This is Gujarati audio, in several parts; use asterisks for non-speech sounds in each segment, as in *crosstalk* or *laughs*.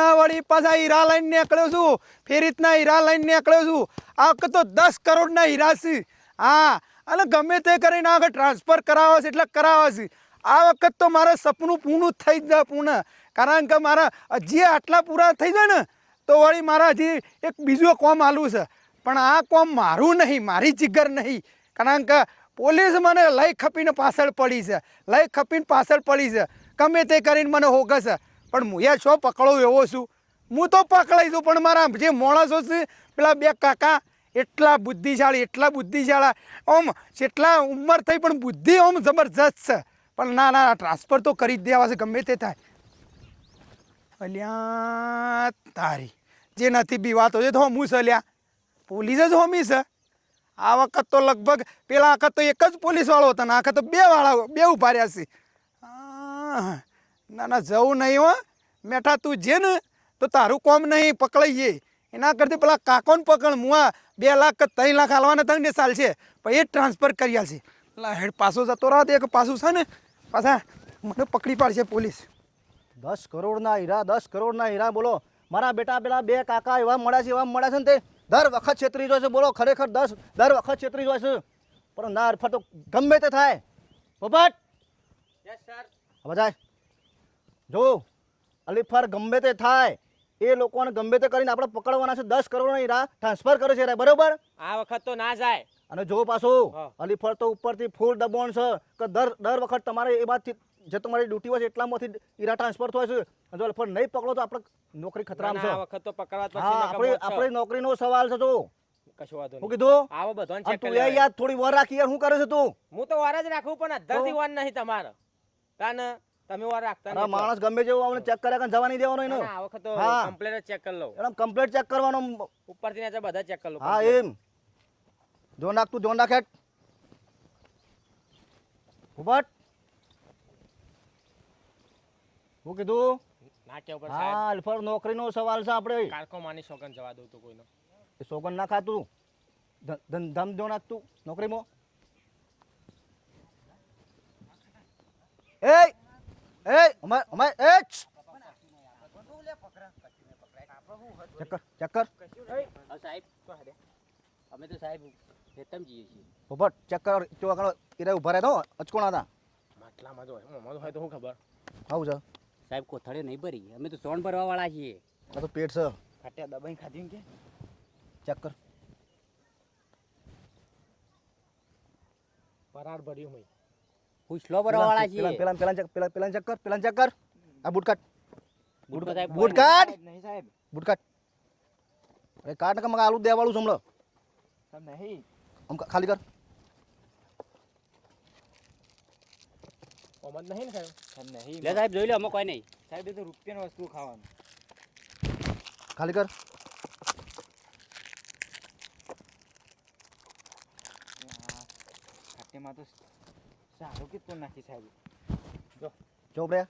રીતના વળી પાછા હીરા લઈને નીકળ્યો છું. ફેર રીતના હીરા લઈને નીકળ્યો છું. આ વખત તો દસ કરોડના હીરા છે. હા, અને ગમે તે કરીને આગળ ટ્રાન્સફર કરાવે છે એટલે કરાવે છે આ વખત તો મારે સપનું પૂરું થઈ જાય પૂર્ણ. કારણ કે મારા હજી આટલા પૂરા થઈ જાય ને, તો વળી મારા હજી એક બીજું કોમ આલું છે. પણ આ કોમ મારું નહીં, મારી જીગર નહીં. કારણ કે પોલીસ મને લઈ ખપીને પાછળ પડી છે. લઈ ખપીને પાછળ પડી છે. ગમે તે કરીને મને હોગે છે પણ હું એ છો પકડો એવો છું. હું તો પકડાઈ છું, પણ મારા જે માણસો છે, પેલા બે કાકા, એટલા બુદ્ધિશાળી, એટલા બુદ્ધિશાળા. ઓમ જેટલા ઉંમર થઈ પણ બુદ્ધિ ઓમ જબરજસ્ત છે. પણ ના ના ટ્રાન્સફર તો કરી જ દેવા છે, ગમે તે થાય. અલ્યા, તારી જે નથી બીવાતો છે, તો હું છે, અલ્યા. પોલીસ જ હોમી છે. આ વખત તો લગભગ, પેલા વખત તો એક જ પોલીસવાળો હતો, ને આ વખત તો બે વાળા, બે ઊભા રહ્યા છે. ના ના જવું નહીં હો. મેઠા તું જે ને તો તારું કોમ નહીં પકડાઈએ એના કરતી પેલા કાકોને પકડ મુઆ બે લાખ કે ત્રણ લાખ હાલવાના ત્રણ ને ચાલશે પછી એ ટ્રાન્સફર કરી આલશે. પેલા હેડ પાછો જતો રહે એક પાછું છે ને પાછા મને પકડી પાડશે પોલીસ. દસ કરોડના હીરા દસ કરોડના હીરા બોલો. મારા બેટા પેલા બે કાકા એવા મળ્યા છે એવા મળ્યા છે ને તે. દર વખત છેતરી જોશે છે બોલો. ખરેખર દસ દર વખત છેતરી જોશે. પણ ના અરફા તો ગમે તે થાય. પોપટ હવે જાય. જો અલીફર ગમે તે થાય. એ લોકોને ગમે તે કરીને આપણે પકડવાના છે. દસ કરોડના રા ટ્રાન્સફર કરે છે રે, બરોબર? આ વખત તો ના જાય. અને જો પાછું અલીફર તો ઉપરથી ફૂલ દબાણ છે કે દર દર વખત તમારે એ વાતથી જે તમારી ડ્યુટી હોય છે એટલામાંથી ઈરા ટ્રાન્સફર થાય છે. જો અલીફળ નહીં પકડો તો આપણે નોકરી ખતરામ છે. આ વખત તો પકડવા હા આપણે આપણે નોકરીનો સવાલ છે જો. કશું વાંધો હું નહીં કીધું? આવો બધો ચેક તું કરી એ થોડી વાર રાખી યાર શું કરે છે તું? હું તો વાર જ રાખું પણ અધરથી વાર નહીં તમારે. તાન તમે વાર રાખતા નહીં માણસ ગમે જેવું આપણે ચેક કર્યા જવા નહીં દેવાનો એનો. ના, આ વખત તો કમ્પ્લેટ જ ચેક કરી લઉં. એમ કમ્પ્લેટ ચેક કરવાનો ઉપરથી નીચે બધા ચેક કરી લઉં હા એમ. જોન રાખ તું જોન રાખ હેઠ. ઉભટ હું કીધું? ના પડે સાહેબ. હા અલ્ફર નોકરીનો સવાલ છે આપણે. કારકો માની શોગન જવા દઉં તો કોઈનો. સોગન ના ખાતું. ધમ જો નાખતું નોકરીમાં. એ એ અમાર અમાર એ કર કર સાહેબ અમે તો સાહેબ હેતમ જઈએ છીએ પોપટ ચેક કર તો આગળ એરા ઊભા રહે તો અચકોણા હતા માટલામાં જ જ હોય તો શું ખબર? આવું છે. સાહેબ કોથળે નહીં ભરી. અમે તો સોન ભરવા વાળા છીએ. આ તો પેટ છે. ખાટ્યા દબાઈ ખાધી કે? ચક્કર. કર પરાર ભર્યું હોય ઉછલો ભરવા છીએ પેલા પેલા ચેક પેલા પેલા ચેક કર પેલા ચેક કર. આ બૂટ કાટ બૂટ કાટ બૂટ કાટ નહીં સાહેબ. બૂટ કાટ અરે કાટ ને કે મગ આલુ દેવાળું છે હમણાં. નહીં. આમ ખાલી કર. ઓમ નહીં ને સાહેબ? નહીં. લે સાહેબ જોઈ લો અમે કોઈ નહીં. સાહેબ એ તો રૂપિયાની વસ્તુ ખાવાનું. ખાલી કર. ખાટ્યામાં તો સારું નાખી સાહેબ. ચોપ રે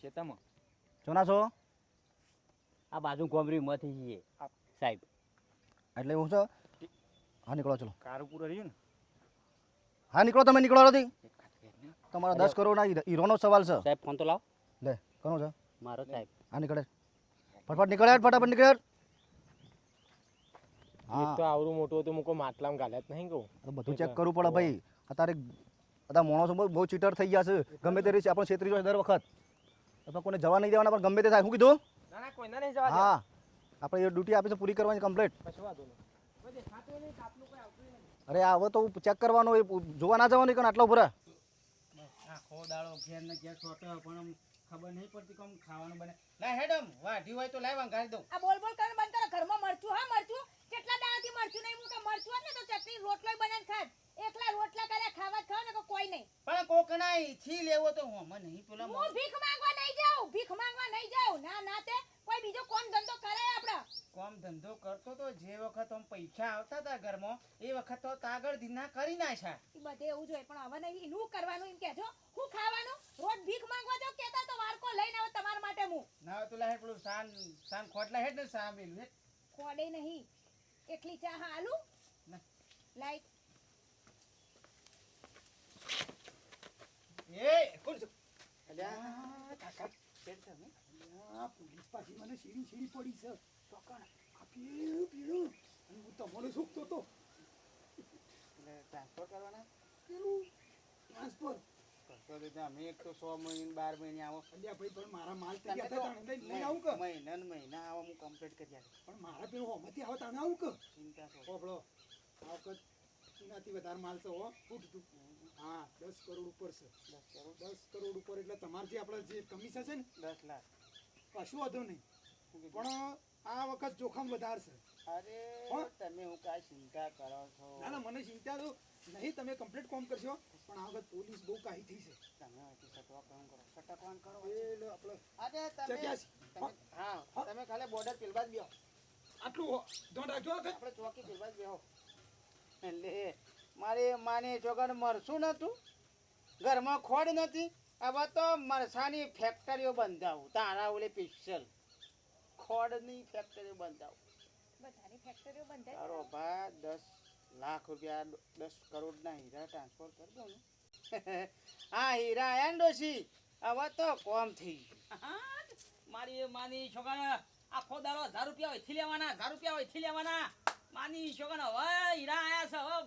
શેતામાં જોના છો આ બાજુ કોમરી માંથી છીએ સાહેબ. એટલે એવું છે? હા નીકળો ચલો. કારું પૂરો રહ્યું ને? હા નીકળો તમે નીકળો નથી. તમારા દસ કરોડના હીરા- હીરોનો સવાલ છે. સાહેબ ફોન તો લાવ. લે કોનો છે? મારો સાહેબ. હા નીકળે. ફટફટ નીકળે ફટાફટ નીકળે. હા તો આવડું મોટું હતું મૂકો માટલામાં ગાલે જ નહીં કહું. બધું ચેક કરવું પડે ભાઈ. અત્યારે બધા માણસો બહુ ચીટર થઈ ગયા છે. ગમે તે રીતે આપણે છેતરી જોઈએ દર વખત. આપણે કોઈને જવા નહીં દેવાના પણ ગમે તે થાય. શું કીધું? ના ના કોઈને નહીં જવા હા. આપણે એ ડ્યુટી આપી છે પૂરી કરવાની કમ્પ્લીટ અરે હવે તો ચેક કરવાનો એ જોવા ના જવાનું કારણ આટલા ઉભરા આખો દાડો ઘેર ને ઘેર સોટો પણ ખબર નહીં પડતી કોમ ખાવાનું બને. ના હેડમ વાઢી હોય તો લાય ગાડી દઉં. આ બોલ બોલ કરીને બંધ કરો ઘરમાં મરચું હા મરચું કેટલા દાડાથી મરચું નહીં મૂકે મરચું હોત ને તો ચટણી રોટલો બનાવીને ખાત એકલા રોટલા કર્યા ખાવા જ ખાવ ને તો કોઈ નહીં પણ થી લેવો તો હું મને નહીં પેલા હું ભીખ માંગવા નહીં જાઉં ભીખ માંગવા નહીં જાઉં. ના ના તે કોઈ બીજો કોમ ધંધો કરે આપણે કોમ ધંધો કરતો તો જે વખત આમ પૈસા આવતા હતા ઘરમાં એ વખત તો તાગળ ધીના કરી નાખ્યા. છે બધે એવું જોઈએ પણ હવે નહીં એનું કરવાનું એમ કહેજો. હું ખાવાનું રોજ ભીખ માંગવા જાઉં કહેતા તો વારકો લઈને આવો તમારા માટે હું. ના તો લાય હેડ પેલું સાન સાન ખોટલા હેડ ને સા હે ખોડે નહીં. એકલી ચા હાલું. આલુ ના. લાઈટ એ કોણ છે? અલ્યા કાકા શેઠ છે ને? આ પોલીસ પાછી મને સીડી સીડી પડી છે. ચોકણ આ પીળું પીળું. અને હું તમારો શોખતો તો. એટલે ટ્રાન્સફર કરવાના? પેલું ટ્રાન્સફર. કરશો તો અમે એક તો સો મહિને બાર મહિને આવો. અલ્યા ભાઈ પણ મારા માલ તૈયાર આવું કે? મહિના ને મહિના આવો હું કમ્પ્લીટ કરી આપીશ. પણ મારા પેલું હોમાંથી આવે તને આવું કે? ચિંતા છો હોબળો આ વખત એનાથી વધારે માલ છે હો. ફૂટતું હા દસ કરોડ ઉપર છે. દસ કરોડ. ઉપર એટલે તમારે જે આપણે જે કમિશન છે ને દસ લાખ. કશું વધુ નહીં. પણ આ વખત જોખમ વધારે છે. અરે તમે હું કાંઈ ચિંતા કરો છો? ના ના મને ચિંતા તો નહીં તમે કમ્પ્લીટ કોમ કરશો. પણ આ વખત પોલીસ બહુ કાહી થઈ છે. તમે હજી સટવા કામ કરો. સટકવાન કરો એ આપણે અરે તમે હા. તમે ખાલી બોર્ડર પેલવા જ બેહો. આટલું ધ્યાન રાખજો આપણે ચોકી પેલવા જ બેહો. એટલે મારે માની ચોગન મરશું નતું ઘરમાં ખોડ નથી હવે તો મરસાની ફેક્ટરીઓ બંધાવું. તારા ઓલે પિક્ચર ખોડની ફેક્ટરીઓ બંધાવું. બધાની ફેક્ટરીઓ બંધ થઈ તારો ભા દસ લાખ રૂપિયા દસ કરોડના હીરા ટ્રાન્સફર કરી દઉં હા *laughs* હીરા આયા ડોશી? હવે તો કોમ થઈ ગયું. મારી માની છોકરા આખો દાડો હજાર રૂપિયા હોયથી લેવાના હજાર રૂપિયા હોયથી લેવાના. માની છોકરા હવે હીરા આયા છે હવે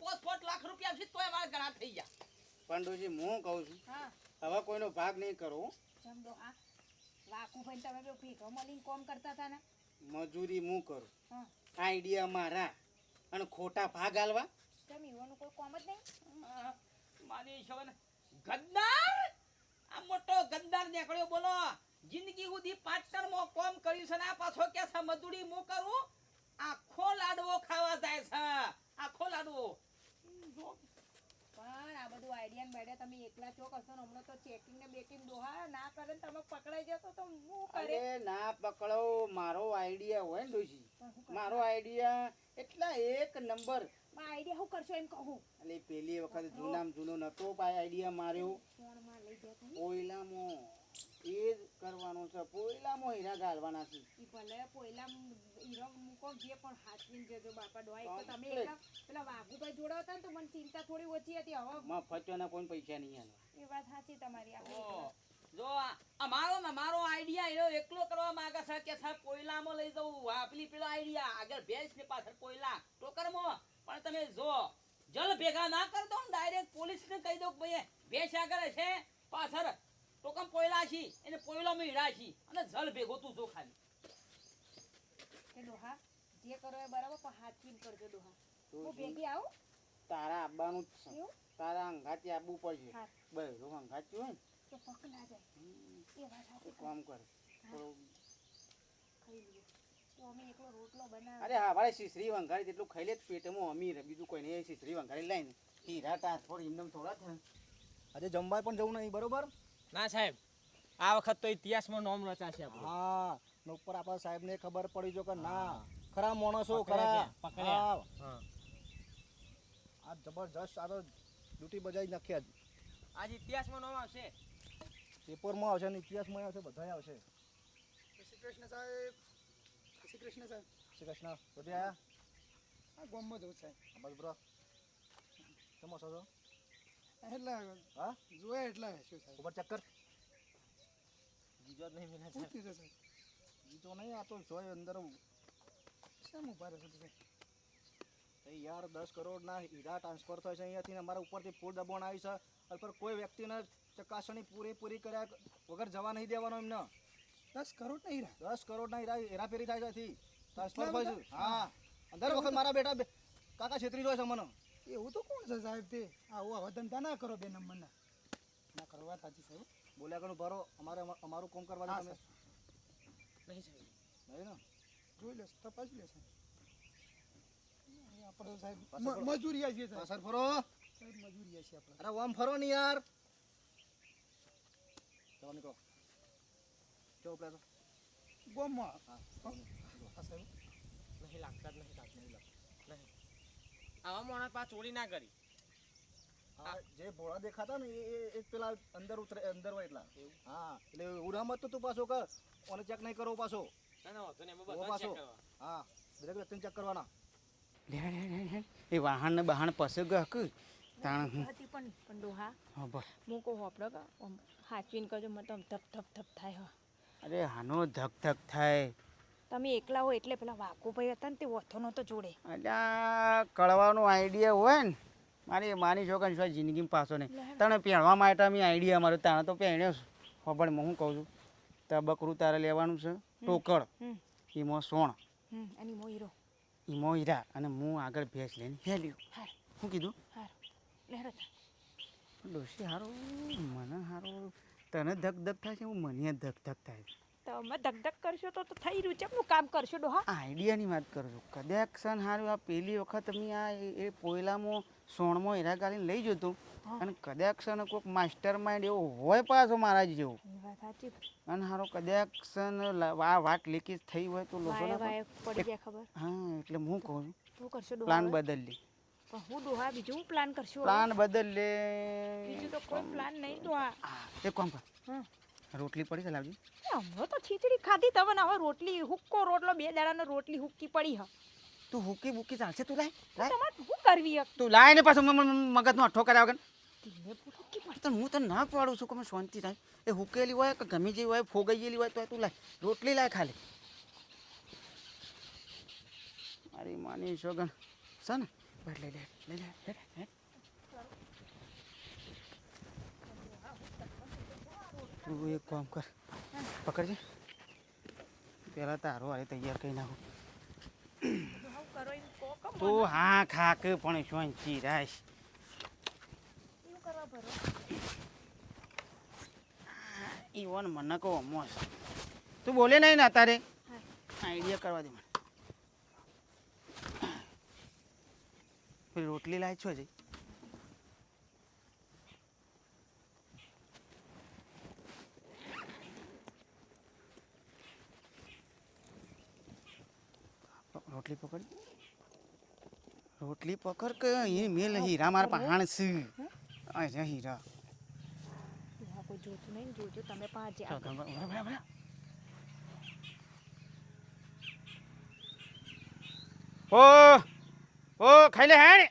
પોત પોત લાખ રૂપિયા છે તોય મારા ઘણા થઈ ગયા. પંડુજી હું કહું છું હા. હવે કોઈનો ભાગ નહીં કરો સમજો આ વાકુભાઈ તમે પેલો ભેગો મળીને કોમ કરતા હતા ને? મજૂરી હું કરું? હા. આઈડિયા મારા. અને ખોટા ભાગ આલવા? તમે ઈવાનું કોઈ કોમ જ નહીં? માની છોકરા ગદ્દાર! આ મોટો ગદ્દાર નીકળ્યો બોલો. જિંદગી સુધી પાર્ટનરમાં કોમ કર્યું છે ને આ પાછો કે છે? મજૂરી હું કરું? આખો લાડવો ખાવા જાય છે. આખો લાડવો. પણ આ બધું આઈડિયા ને બેડિયા તમે એકલા છો કરશો ને હમણાં તો ચેકિંગ ને બેકિંગ દોહા ના કરે તમે પકડાઈ જશો તો હું કરે? ના પકડો મારો આઈડિયા હોય ને ડોશી. મારો આઈડિયા એટલા એક નંબર આઈડિયા હું કરશો એમ કહું? એટલે પેલી વખત જૂનામ જૂનો નતો પાય આઈડિયા માર્યો. ફોનમાં એ જ કરવાનું છે. પોયલામાં હીરા ગાળવાના છે. ઈ ભલે પોયલા હીરો મૂકો જે પણ હાથવીને જજો બાપા ડોય તો તમે. એકલા પેલા વાઘુભાઈ જોડાવતા ને તો મને ચિંતા થોડી ઓછી હતી. હવે મફતના કોઈ પૈસા નહીં આનો એ વાત સાચી તમારી આપણે જો આ અમારો ને મારો આઈડિયા એનો એકલો કરવા માંગે છે કે સાહેબ કોયલામાં લઈ જવું. આપલી પેલો આઈડિયા. આગળ ભેંસ ને પાછળ કોયલા ટોકરમાં. પણ તમે જો જલ ભેગા ના કરતો ને ડાયરેક્ટ પોલીસ ને કહી દો કે ભાઈ ભેંસ આગળ છે પાછળ ટોકમ પોયલા છે એને કોયલામાં હીરા છી અને જલ ભેગો તું જો ખાલી. એ ડોહા જે કરો એ બરાબર પણ હાથવીને કરજો ડોહા. તો હું ભેગી આવું? તારા આબાનું જ છે. તારા અંગાતી આબુ પડશે. બસ બહેરું અંગાતી હોય ને. તો પક ના જાય એ વાત તો કામ કરે. થોડું ખાઈ લીધું. તો અમે એકલો રોટલો બનાવ અરે હા ભાઈ શીશરી વંગાળી જેટલું ખાઈ લે પેટમાં અમીર બીજું કોઈ નહીં. શીશરી વંગાળી લઈને. હીરા ટ્રાન્સફર એમને થોડા થાય. આજે જમવાય પણ જવું નહીં બરોબર? ના સાહેબ. આ વખત તો ઇતિહાસમાં નોમ રચાશે આપણું. હા ઉપર આપણા સાહેબને ખબર પડી જો કે ના ખરા માણસો ખરા. પકડ્યા. આ જબરજસ્ત આ તો ડ્યુટી બજાવી નાખ્યા જ આજ ઇતિહાસમાં નોમ આવશે. પેપરમાં આવશે ને ઇતિહાસમાં આવશે બધા આવશે. શ્રી કૃષ્ણ સાહેબ. શ્રી કૃષ્ણ સાહેબ. શ્રી કૃષ્ણ બધા આ ગામમાં જવું સાહેબ. બસ બ્રો. છો છો? એટલે હા? જોયા એટલે શું સાહેબ ઉપર ચક્કર. બીજો નહીં મિલે શું થયું છે સાહેબ બીજો નહીં આ તો જોય અંદર શેમ ઊભા રહેશો સાહેબ યાર દસ કરોડના હીરા ટ્રાન્સફર થાય છે અહીંયાથી ને અમારા ઉપરથી ફૂલ દબાણ આવી છે. અને પર કોઈ વ્યક્તિને ચકાસણી પૂરેપૂરી કર્યા વગર જવા નહીં દેવાનો એમને. દસ કરોડ નહીં રહ્યા દસ કરોડના હીરા હેરાફેરી થાય છે ટ્રાન્સફર થાય છે. હા. અંદર વખત મારા બેટા બે- કાકા છેતરી જોય છે મને. એવું તો કોણ છે સાહેબ તે? આવું આવા ધંધા ના કરો બે નંબરના. ના કરો વાત સાચી સાહેબ બોલ્યા કરું ભરો. અમારે અમારું કોમ કરવા દો તમે નહીં સાહેબ. નહીં ને? જોઈ લેશે તપાસી લેશે. આપણે સાહેબ મજૂરિયા છીએ સાહેબ. સર ફરો. સાહેબ મજૂરી છીએ આપણે. અરે ઓમ ફરો ને યાર. ચાલો નીકળો. કેવું પ્લે ગામમાં. હા. હા સાહેબ. નહીં લાગતા જ નહીં લાગતા નહીં. લાગતા નહીં. આવા માણસ પા ચોરી ના કરી. જે ભોળા દેખાતા ને એ પેલા અંદર ઉતરે અંદર હોય એટલા. હા એટલે ઉડામત તો તું પાછો કર. ઓને ચેક નહીં કરો પાછો. હા દરેક વ્યક્તિને ચેક કરવાના. એ વાહન ને બહાન પસે ગક તાણ હતી પણ પણ ડોહા. હા બસ હું કહું હોપડો કે આમ હાચવીને કરજો મને તો ધપ ધપ ધપ થાય હો. અરે હાનો ધક ધક થાય. તમે એકલા હો એટલે પેલા વાઘુભાઈ હતા ને તે ઓથો નહોતો જોડે. એટલે કળવાનો આઈડિયા હોય ને મારી માની છોકરી શું જિંદગીમાં પાછો નહીં. તને પહેણવા માટે અમે આઈડિયા મારો તાણે તો પહેણ્યો છું ખબર હું કહું છું? તો બકરું તારે લેવાનું છે ટોકળ એમાં સોણ. અને હીરો. એમાં હીરા. અને હું આગળ ભેંસ લઈને હેલ્યું. શું કીધું? ડોશી હારું મને સારું તને ધક ધક થાય છે હું મને ધક ધક થાય છે. તમે ધક કરશો તો તો થઈ રહ્યું છે. હું કામ કરશો ડોહા આઈડિયાની વાત કરું છું. કદાચ સન હારું આ પહેલી વખત અમે આ એ- પોયલામાં સોણમાં હેરા ગાલીને લઈ જતો. અને કદાચ સન કોઈક માસ્ટર માઇન્ડ એવો હોય પાછો મારા જેવો. અને હારો કદાચ સન આ વાત લીકેજ થઈ હોય તો લોકો પડી જાય ખબર. હા એટલે હું કહું છું. પ્લાન બદલી હું ડોહા બીજું હું પ્લાન કરશું પ્લાન બદલ લે બીજું તો કોઈ પ્લાન નહીં તો આ એક કામ કર. હા રોટલી પડી છે લાવજી? હમણાં તો ખીચડી ખાધી તમે હવે રોટલી હુક્કો રોટલો બે દાડાનો રોટલી હુક્કી પડી હ. તું હુકી બુકી ચાલશે તું લાય તમારે શું કરવી હક તું લાય ને પાછું મગજનો અઠો કર્યા વગર. હું તને ના પાડું છું કે મને શાંતિ થાય. એ હુકેલી હોય કે ગમી જેવી હોય ફોગાઈ ગયેલી હોય તો તું લાય. રોટલી લાય ખાલી. મારી માની શોગન. છે ને લઈ લે લઈ લે લે લે, તું એક કામ કર. પકડજે. પેલા તારો હારે તૈયાર કરી નાખું. તું હા ખાક પણ શું ભરો ઈવન મને કહો મોસ તું બોલે નહીં ને તારે આઈડિયા કરવા દે મને. રોટલી લાય છો છે રોટલી પકડ. રોટલી પકડ કે એ મેલ હીરા રામાર પહાણ છે આ હીરા રા. કોઈ જોતું નહીં જોજો તમે પાંચ બરાબર. ઓ ઓ ખાઈ લે હેડ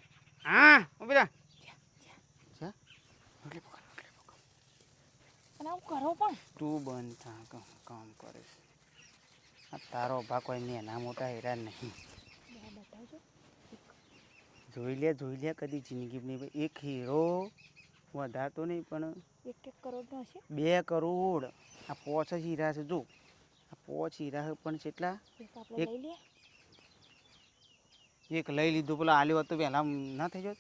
હા ઊભી રહે રોટલી પકડ, રોટલી પકડ. અને આવું કરો પણ. તું બંધ થા કામ કરે છે તારો ભા કોઈ એના મોટા હેરા નહીં. જોઈ લે જોઈ લે કદી જિંદગીની એક હીરો વધારતો નહીં પણ એક એક કરોડનો હશે? બે કરોડ. આ પોચ જ હીરા છે જો. આ પોચ હીરા છે પણ કેટલા એક એક- લઈ લીધું પેલા આલ્યો હોત તો પહેલાં ના થઈ જાય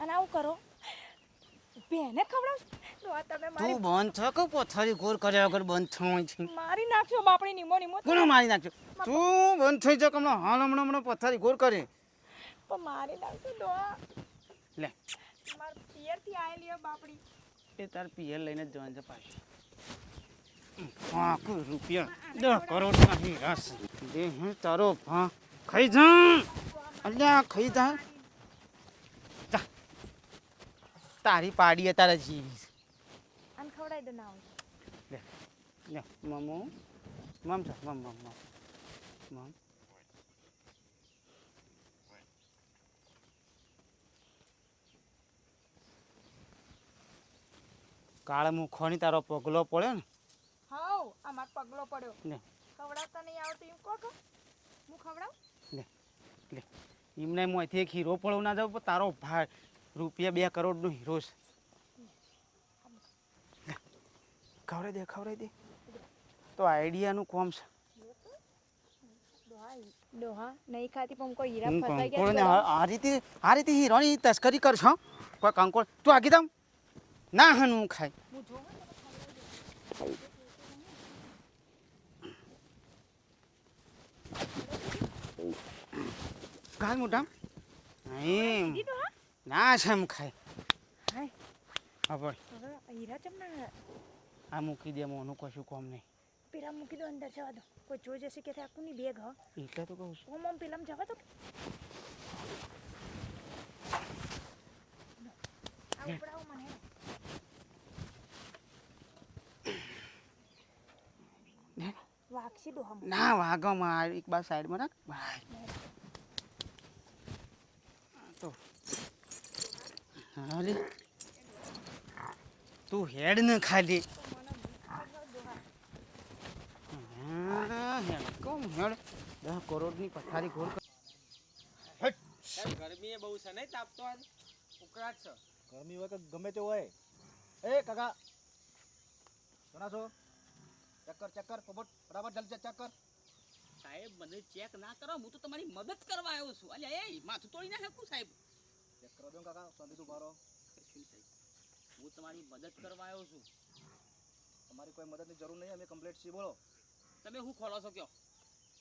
અને આવું કરો. બેને ખવડાવ. તમે મારી તું બંધ થયો કે પથારી ગોર કર્યા વગર બંધ થયો છે? મારી નાખ્યો બાપડી નીમો નીમો. કોણ મારી નાખ્યો? તું બંધ થઈ જાવ કમણો હાલ હમણાં હમણાં પથારી ગોર કરે. પણ મારી નાખ્યો દો લે. માર પિયરથી આયેલી હે બાપડી. એ તાર પિયર લઈને જ જવાનું છે પાછી. ફાકુ રૂપિયા. દસ કરોડ નહીં રસ દે હું તારો ફા ખાઈ જા. અલ્યા ખાઈ જા જા. તારી પાડી તારા જીવીશ અને ખવડાવી દો ના લે લે મમો મમ. છે મમ મમ મમ. મમ. કાળ મુખોની તારો પગલો પડ્યો ને? હાઉ આ મારો પગલો પડ્યો. લે. ખવડાવતા નહીં આવતું એમ કહો હું ખવડાવ? લે લે. એમને મોંથી એક હીરો પડવું ના જાવ તારો ભાઈ રૂપિયા બે કરોડનો હીરો છે. ખવડાવી દે ખવડાવી દે. તો આઈડિયાનું કોમ છે. ડોહા ડોહા નહીં ખાતી પણ કોઈ હીરા ફસાઈ ગયા આ આ રીતે આ રીતે હીરોની તસ્કરી કરશો કોઈ કંકોળ. તું આગી દમ. ના હનું ખાય કાલ મોટા નહીં ના છે ખાય. હા પણ હીરા ચમ ના આ મૂકી દે મોનું કશું કોમ નહીં. પેલા મૂકી દો અંદર જવા દો. કોઈ જોઈ જશે કે આખું ની બેગ હ? એટલે તો કહું છું. ઓમ ઓમ પેલામ જવા દો. આ ઉપડાવો મને. વાક્ષી ડોહા મને. ના વાગો માં એક બાર સાઈડમાં રાખ ભાઈ તો અરે તું હેડ ને ખાલી. હેડ દસ કરોડની પથારી ગોળ કર. ગરમી એ બહુ છે નહીં તાપતો આજ ઉકળાટ છે. ગરમી હોય કે ગમે તે હોય. એ કાકા. ઘણા છો? ચક્કર ચક્કર ચેક કર પોપટ. બરાબર જલ્દી ચક્કર. સાહેબ મને ચેક ના કરો હું તો તમારી મદદ કરવા આવ્યો છું. અલ્યા એ માથું તોડી ના શકું સાહેબ? નહીં, સાહેબ હું તમારી મદદ કરવા આવ્યો છું. તમારી કોઈ મદદની જરૂર નહીં અમે કમ્પ્લીટ છીએ બોલો. તમે શું ખોલો છો કયો?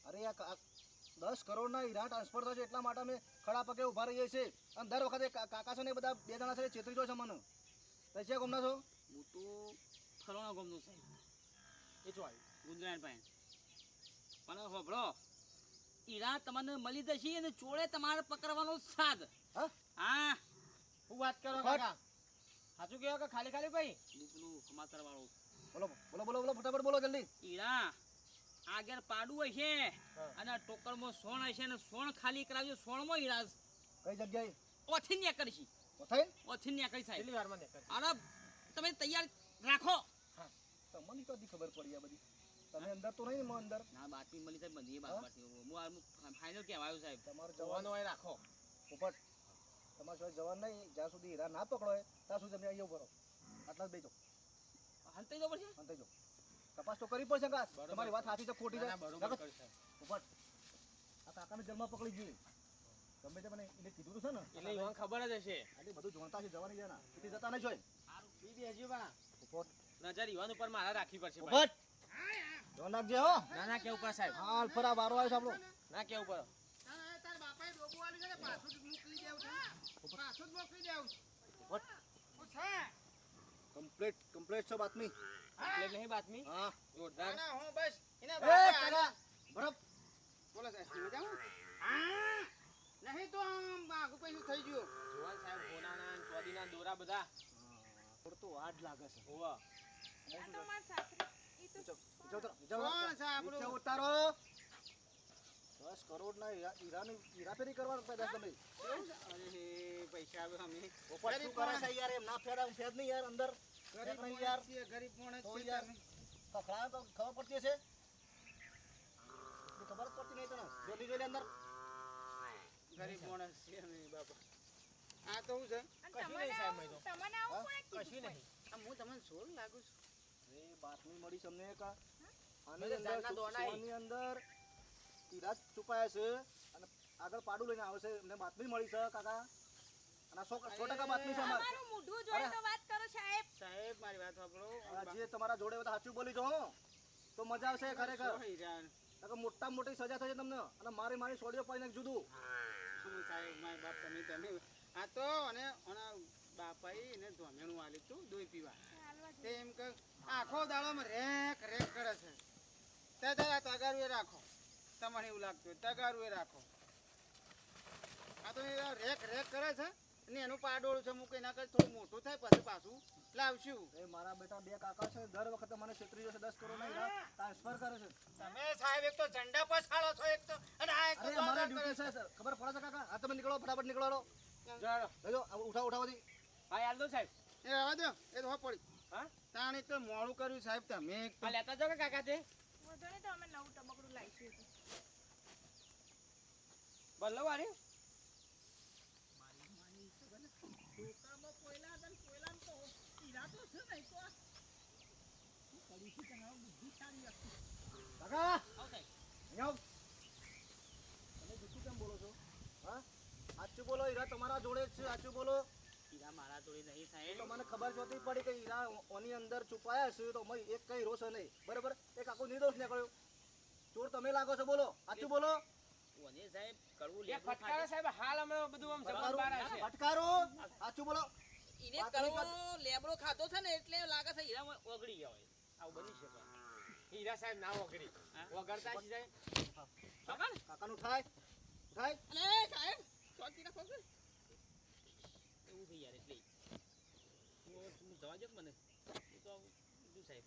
અરે આ દસ કરોડના હીરા ટ્રાન્સફર થશે એટલા માટે અમે ખડા પગે ઊભા રહીએ છીએ. અને દર વખતે કાકા છે ને બધા બે જણા છે છેતરી જો છે મને તો છે ગમના છો? હું તો ફલોણા ગામનો છે. એ જો આવ્યું ગુજરાત પાસે પણ હોભળો ઈરા તમને મળી જશે અને ચોળે તમારે પકડવાનો સાદ હા. હા હું વાત કરો કાકા. સાચું કહેવા કે ખાલી ખાલી ભાઈ? હું પેલું સમાચાર વાળો. બોલો બોલો બોલો બોલો ફટાફટ બોલો જલ્દી. ઈરા આગળ પાડું હશે અને ટોકરમાં સોણ હશે અને સોણ ખાલી કરાવજો સોણમાં ઈરા કઈ જગ્યાએ? ઓથી ન્યા કરીશી થઈ ઓથી ન્યા કરી સાહેબ કેટલી વારમાં નીકળશે અરે તમે તૈયાર રાખો. તમને કદી ખબર પડી આ બધી? તમે અંદર તો નહીં મોં અંદર? ના બાતમી મળી સાહેબ બંધી હા? બાત હું આ ફાઇનલ કહેવાયું સાહેબ. તમારો જવાનો હોય રાખો. પોપટ તમારા સિવાય જવાન નહીં જ્યાં સુધી હીરા ના પકડો ત્યાં સુધી તમે અહીંયા ઊભો આટલા જ બેજો. હંતાઈ દો પડશે? હંતાઈ જો. તપાસ તો કરવી પડશે કાશ તમારી વાત સાચી છે ખોટી છે. ના, ના. પોપટ આ કાકાને જલમાં પકડી ગયું ગમે તે મને એને કીધું તો છે ને. એટલે ઈવન ખબર જ હશે. એટલે બધું જોણતા છે જવાની છે ને. તેથી જતા નહીં જોઈ. બીબી હજી બા. પોપટ નજર ઈવન ઉપર મારા રાખવી પડશે. પોપટ ધ્યાન રાખજે હો. ના ના કેવું પર સાહેબ? હાલ ફરા વારો આવ્યો છે આપણો. ના કેવું પર તારા બાપાએ ડોબું આલ્યું છે ને પાછું જ મોકલી દેવું છે પાછું જ મોકલી દેવું છે. પોપટ શું છે કમ્પ્લીટ કમ્પ્લીટ છો બાતમી. એટલે નહીં બાતમી? હા. જોરદાર. ના, હું બસ એના એ બાપાએ બરફ બોલો સાહેબ મજામાં? હા નહીં તો આમ આગુ પૈસું થઈ ગયું. જોવાન સાહેબ ગોનાના ને ચોદીના દોરા બધા. તો વાડ લાગે છે. હોવા. દસ કરોડના હીરા હીરાની હીરાફેરી કરવા પેદા તમે પૈસા આવે અમે. પોપટ શું કરે છે યાર? એમ ના આમ ફેદ નહીં યાર અંદર. ગરીબ યાર છીએ, ગરીબ માણસ તો યાર તમે. તો ખબર પડતી હશે? ખબર પડતી નહીં તને? જોલી જોઈ અંદર. ગરીબ માણસ છીએ અમે બાપા. આ તો છે? કશું નહીં સાહેબ, મેં તો. તમને આવું કોણે કશું નહીં. આ હું તમને સોળ લાગુ છું. એ બાતમી મળી છે અમને કા આની અંદર ઝાડના દોના ઈ. સુવાની અંદર હીરા જ છુપાયા છે અને આગળ પાડું લઈને આવશે એમને બાતમી મળી છે કાકા. અને સો સો ટકા બાતમી છે અમારે. મોઢું જોઈને તો વાત કરો સાહેબ. સાહેબ મારી વાત સાંભળો. જે તમારા જોડે બધા સાચું બોલી જો તો મજા આવશે ખરેખર. મોટા મોટી સજા થશે તમને. અને મારી મારી સોડીઓ પાડીને જુદું. સાહેબ મારી બાપ તમે તમે આ તો અને ઓના બાપાએ એને ધોમેણું આલી તું દોઈ પીવા. તે એમ કે આખો દાડોમાં રેક રેક કરે છે. તે તારા તગારું એ રાખો. તમને એવું લાગતું તગારું એ રાખો. આ તો એ રેક રેક કરે છે. ને એનું પાડોળું છે મૂકી નાખે થોડું મોટું થાય પછી પાછું લાવશું. એ મારા બેટા બે કાકા છે દર વખતે મને છેતરી જશે દસ કરોડ નહીં ટ્રાન્સફર કરે છે. તમે સાહેબ એક તો ઝંડા પછાડો છો એક તો અને આ એક તો કરે ડ્યુટી છે. સર ખબર પડે છે કાકા? આ તમે નીકળો ફટાફટ નીકળો. લો ચાલો. લેજો આ ઉઠાવો ઉઠાવો દી હા યાર દો સાહેબ. એ રહેવા દો એ તો હો પડી. હા? તાણે તો મોડું કર્યું સાહેબ તમે એક તો. લેતા જાવ કાકા તે વાંધો તો અમે નવું ટબકડું લાવીશું. બલ્લો વાળી. કાકા આવો સાહેબ અહીંયા આવો. તમે જુઠ્ઠું કેમ બોલો છો? હા? સાચું બોલો હીરા તમારા જોડે છે સાચું બોલો. હીરા મારા જોડે નહીં સાહેબ તો મને ખબર જ પડી કે હીરા ઓની અંદર છુપાયા છે તો મેં એક કઈ રોષ નહીં. બરાબર? એક આખો નિર્દોષ નીકળ્યો. ચોર તમે લાગો છો બોલો. સાચું બોલો. ઓને સાહેબ લેબડું સાહેબ હાલ અમે બધું આમ જબર ફટકારો? સાચું બોલો. ઈને લેબડો ખાતો છે ને એટલે લાગે છે ઓગળી ગયો હોય. આવું બની શકે. હીરા સાહેબ ના વગરી વગરતા છે સાહેબ? કાકા કાકા નું થાય થાય અરે સાહેબ શાંતિ રાખો કે એવું થઈ યાર એટલે. હું જવા દો મને? તો બીજું સાહેબ.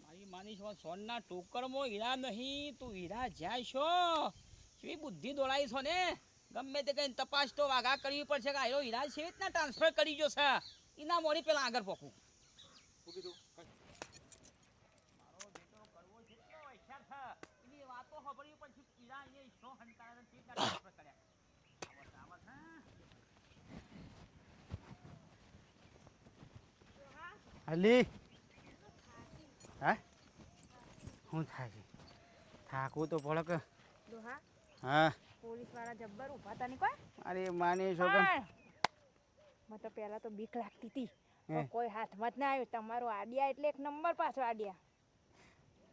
મારી માની છો સોનના ટોકરમાં હીરા નહીં તું હીરા જાય છો? કેવી બુદ્ધિ દોડાઈ છો ને? ગમે તે કઈ તપાસ તો વાઘા કરવી પડશે કે આયો હીરા છે રીતના ટ્રાન્સફર કરી છે. એના મોડી પેલા આગળ પોકું. શું કીધું મારો બેટો કડવો જેટલો હોશિયાર છે એની વાત અલી હા? શું થાય છે થાકવું તો પડે કે. ડોહા હા. પોલીસવાળા જબ્બર ઊભા હતા ની કોઈ? અરે માની છોકરા મને તો પહેલા તો બીક લાગતી હતી. હે. કોઈ હાથમાં જ ના આવ્યું. તમારો આડિયા એટલે એક નંબર પાછો આડિયા.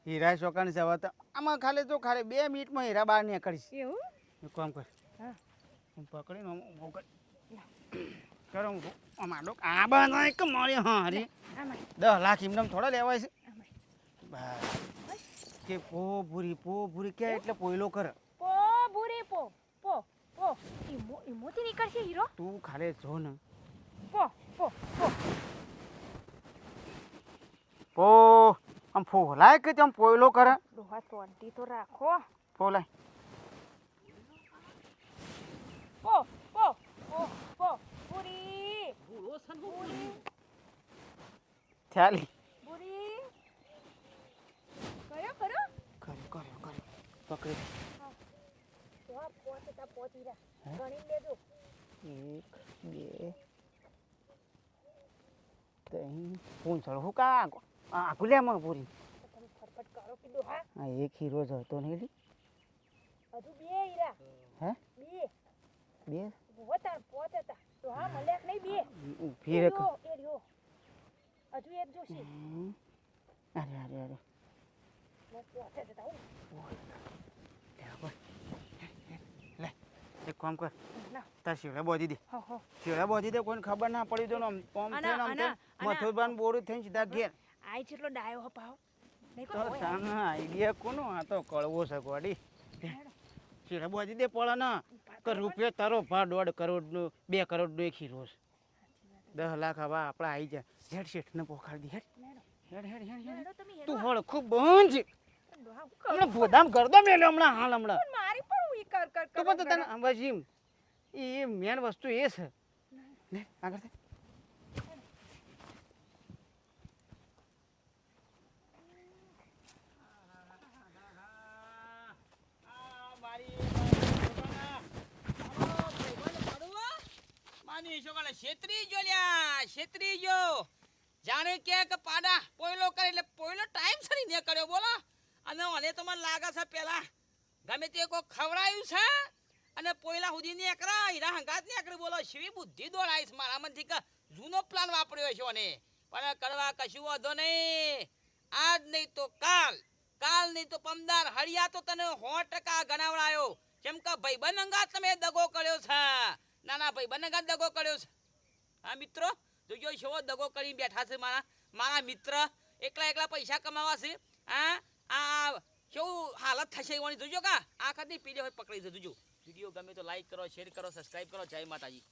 હીરા છોકરાને જવા તો આમાં ખાલી તો ખાલી બે મિનિટમાં હીરા બહાર નીકળીશ. એવું? કામ કર. હા. હું પકડીને હું હું કરો. આ બાના એક મારી હા રે દસ લાખ એમને થોડા લેવાય છે. કે પો ભૂરી પો ભૂરી કે એટલે પોયલો કર. પો ભૂરી પો પો પો. ઈમો ઈમોથી નીકળશે હીરો? તું ખાલી જો ને. પો પો પો. પો આમ ફોલાય કે આમ પોયલો કરે? ડોહા તો રાખો. ફોલાય પો પો પો. ભૂરી ભૂરી ચાલી પકડી પોચ હતા પોચ હીરા ગણી લેજો એક બે ત્રણ પૂંછડ હું કા આ ગુલ્યામાં પૂરી તો તમે ફટફટ કરો કે હા આ એક હીરો જતો નહીં લી હજુ બે હીરા હે બે બે વતાર પોચ હતા ડોહા મળ્યા કે નહીં બે? ઊભી રે એ રહ્યો. હજુ એક જોશે. અરે અરે અરે. મેં પોચ જ હતા હો. લે એક કામ કર. તાર શિવડા બોધી દે. શિવડા બોધી દે કોઈને ખબર ના પડી તો આમ મથુરબાન બોરું થઈને સીધા ઘેર. આઈ જેટલો ડાયો હપાવ તો કોઈ આઈડિયા કોનો? આ તો કળવો છે ગોડી. શિવડા રબવાજી દે ના કે રૂપિયો તારો ભાડ દોઢ કરોડનો બે કરોડનો એક હીરો છે. દસ લાખ હવા આપણે આવી જાય. હેડ શેઠને પોખાડી દે હેડ. હેડ હેડ હેડ હેડ. તું. હળ ખૂબ બંજ? હમણાં ભોદામ ગરદો મેલ્યો હમણાં હાલ હમણાં. મારી પણ ઈ કર કર તો પણ તને અંબાજી એ મેન વસ્તુ એ છે. આગળ થાય માની છોકરાને છેતરી જો લ્યા છેતરી જો. જાણે કે પાડા પોયલો કરે એટલે પોયલો ટાઈમ સરી ને કર્યો બોલો. અને મને તો મને લાગે છે પેલા ગમે તે કોઈ ખવડાયું છે અને પોયલા સુધી ને એકરા હીરા હંગાત ને એકરે બોલો. શિવી બુદ્ધિ દોડાઈશ મારા મનથી કે જૂનો પ્લાન વાપર્યો છે ને પણ કરવા કશું વાંધો નહીં. આજ નહીં તો કાલ કાલ નહીં તો પમદાર હળિયા તો તને સો ટકા ગણાવડાયો. જેમ કે ભાઈબંધ અંગાત તમે દગો કર્યો છે. ના ના ભાઈ, બંને અંગાત દગો કર્યો છે. હા, મિત્રો? જોજો શો દગો કરી બેઠા છે મારા મારા મિત્ર. એકલા એકલા પૈસા કમાવા છે. હા, આ કેવું હાલત થશે એવાની જોજો કા. આ ખાતી પીડે હોય પકડી જજો. વીડિયો ગમે તો લાઈક કરો શેર કરો સબસ્ક્રાઇબ કરો. જય માતાજી.